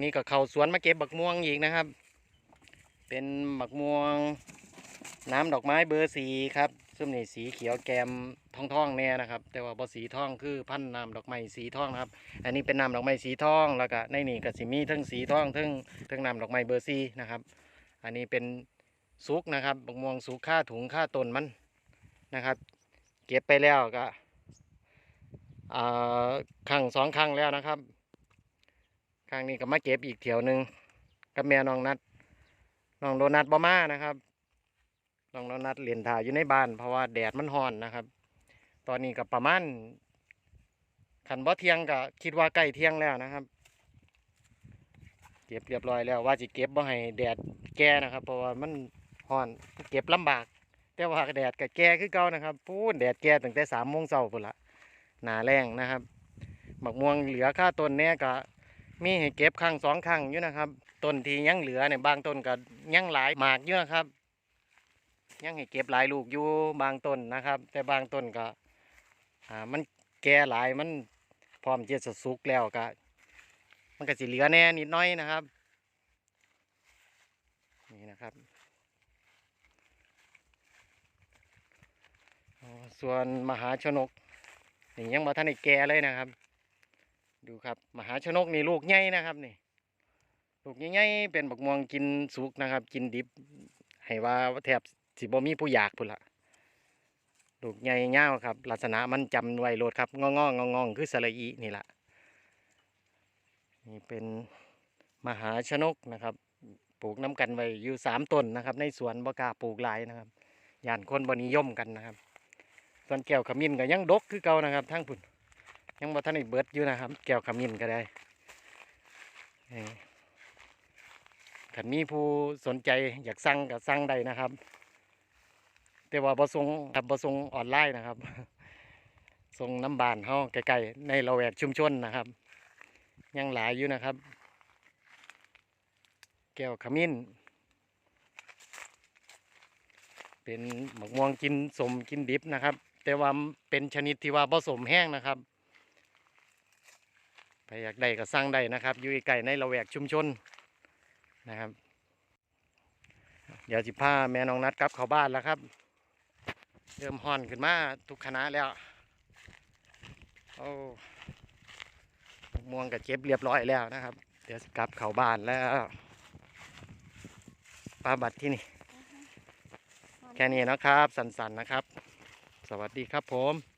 นี้ก็เข้าสวนมาเก็บบักม่วงอีกนะครับ เป็นบักม่วง น้ำดอกไม้เบอร์สีครับซึ่งนี่สีเขียวแกมทองทองๆเนี่ยนะครับ แต่ว่าบอสีทองคือพันน้ำดอกไม้สีทองนะครับ อันนี้เป็นน้ำดอกไม้สีทองแล้วก็ในนี่ก็สิมีทั้งสีทองทั้งทั้งน้ำดอกไม้เบอร์สีนะครับ อันนี้เป็นสุกนะครับบักม่วงสุกค่าถุงค่าต้นมันนะครับ เก็บไปแล้วก็อ่าครั้งสองครั้งแล้วนะครับ ครั้งนี้ก็มาเก็บอีกเที่ยวหนึ่งกับแม่น้องนัดน้องโดนัทบอมานะครับน้องโดนัทเรียนถ่ายอยู่ในบ้าน เพราะว่าแดดมันร้อนนะครับ ตอนนี้ก็ประมาณขันบ่เที่ยงก็คิดว่าใกล้เที่ยงแล้วนะครับ เก็บเรียบร้อยแล้วว่าจะเก็บบ่ให้แดดแก่นะครับ เพราะว่ามันร้อนเก็บลำบาก แต่ว่าแดดก็แก่คือเก่านะครับพูนแดดแก่ตั้งแต่สามโมงเช้าพุ่นละหนาแรงนะครับหมักม่วงเหลือค่าต้นเนี่ยก็ มีให้เก็บครั้งสองครั้งอยู่นะครับต้นที่ยังเหลือเนี่ยบางต้นก็ยังหลายหมากอยู่นะครับ ยังให้เก็บหลายลูกอยู่บางต้นนะครับ แต่บางต้นก็อ่ามันแก่หลายมันพร้อมที่จะสุกแล้วก็มันก็สิเหลือแน่นิดน้อยนะครับนี่นะครับอ๋อส่วนมหาชนกนี่ยังบ่ทันได้แก่เลยนะครับ ดูครับมหาชนกนี่ลูกใหญ่นะครับนี่ลูกใหญ่ๆเป็นบักม่วงกินสุกนะครับ กินดิบให้ว่าแทบสิบ่มีผู้อยากพุ่นละลูกใหญ่ยาวครับ ลักษณะมันจำไว้โลดครับงองงงองๆคือสระอีนี่แหละนี่เป็นมหาชนกนะครับ ปลูกน้ำกันไว้อยู่สามต้นนะครับ ในสวนบกาปลูกหลายนะครับย่านคนบนิยมกันนะครับส่วนแก้วขมิ้นก็ยังดกคือเก่านะครับทั้งพุ่น ยังบ่ทันได้เบิดอยู่นะครับ แก้วขมิ้นก็ได้นี่ขันมีผู้สนใจอยากสั่งก็สั่งได้นะครับ แต่ว่าบ่ส่งครับบ่ส่งออนไลน์นะครับส่งน้ำบานเฮาใกลๆในละแวกชุมชนนะครับ ยังหลายอยู่นะครับ แก้วขมิ้น เป็นหมกม่วงกินสมกินดิบนะครับ แต่ว่าเป็นชนิดที่ว่าผสมแห้งนะครับ รอยากได้ก็สั่งได้นะครับ อยู่ใกล้ในละแวกชุมชนนะครับ เดี๋ยวสิพาแม่น้องนัดกลับเข้าบ้านแล้วครับ เริ่มห่อนขึ้นมาทุกคณะแล้วโอ้หมกม่วงกับเก็บเรียบร้อยแล้วนะครับ เดี๋ยวสิกลับเข้าบ้านแล้วปลาบัดที่นี่ แค่นี้นะครับ สันๆนะครับ สวัสดีครับผม